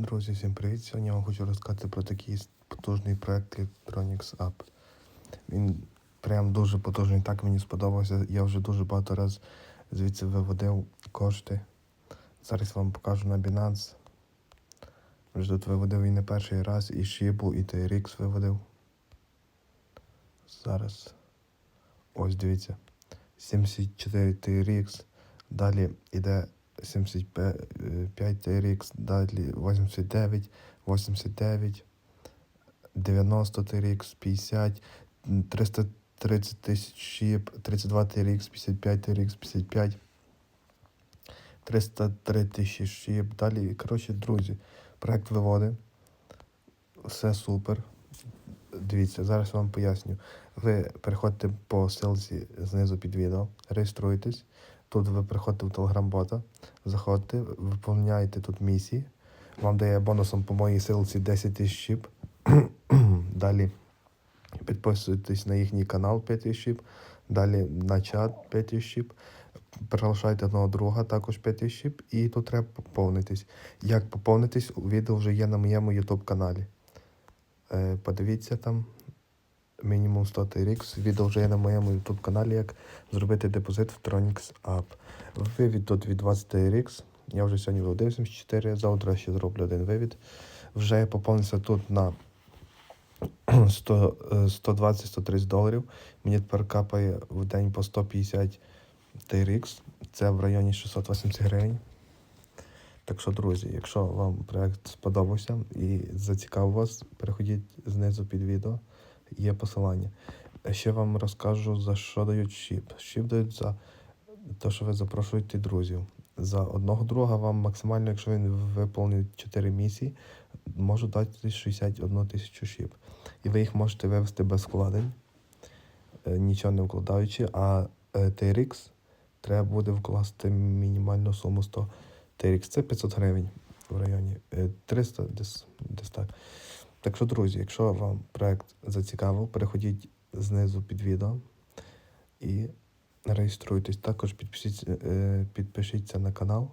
Друзі, всім привіт! Сьогодні я вам хочу розказати про такий потужний проект Electronics App. Він прям дуже потужний, так мені сподобався. Я вже дуже багато разів звідси виводив кошти. Зараз вам покажу на Binance. Вже тут виводив і не перший раз, і Shibu, і TRX виводив. Зараз. Ось дивіться. 74 TRX. Далі йде 75 TRX, далі 89, 89, 90 TRX, 50, 330 тисяч шіп, 32 TRX, 55 TRX, 55, 303 тисячі шіп. Далі, коротше, друзі, проект виводи. Все супер. Дивіться, зараз вам поясню. Ви переходите по ссылці знизу під відео, реєструєтесь. Тут ви приходите в телеграм-бота, заходите, виповняєте тут місії. Вам дає бонусом по моїй силці 10 тисяч шіп. Далі підписуєтесь на їхній канал 5 тисяч шіп. Далі на чат 5 тисяч шіп. Приглашайте одного друга, також 5 тисяч шіп. І тут треба поповнитись. Як поповнитись, відео вже є на моєму YouTube каналі. Е, Подивіться там. Мінімум 100 TRX. Відео вже є на моєму YouTube каналі, як зробити депозит в Tronix App. Вивід тут від 20 TRX. Я вже сьогодні виводив 74, завтра ще зроблю один вивід. Вже поповнився тут на 100, е, 120-130 доларів. Мені тепер капає в день по 150 TRX. Це в районі 680 гривень. Так що, друзі, якщо вам проект сподобався і зацікавив вас, переходіть знизу під відео, є посилання. Ще вам розкажу, за що дають щіп. Щіп дають за те, що ви запрошуєте друзів. За одного друга вам максимально, якщо він виповнить 4 місії, можу дати 61 тисячу щіп. І ви їх можете вивести без вкладень, е, нічого не вкладаючи, а е, TRX треба буде вкласти мінімальну суму 100 TRX. Це 500 гривень в районі е, 300 десь, десь так. Так що, друзі, якщо вам проект зацікавив, переходіть знизу під відео і реєструйтесь. Також підпишіться, е, підпишіться на канал,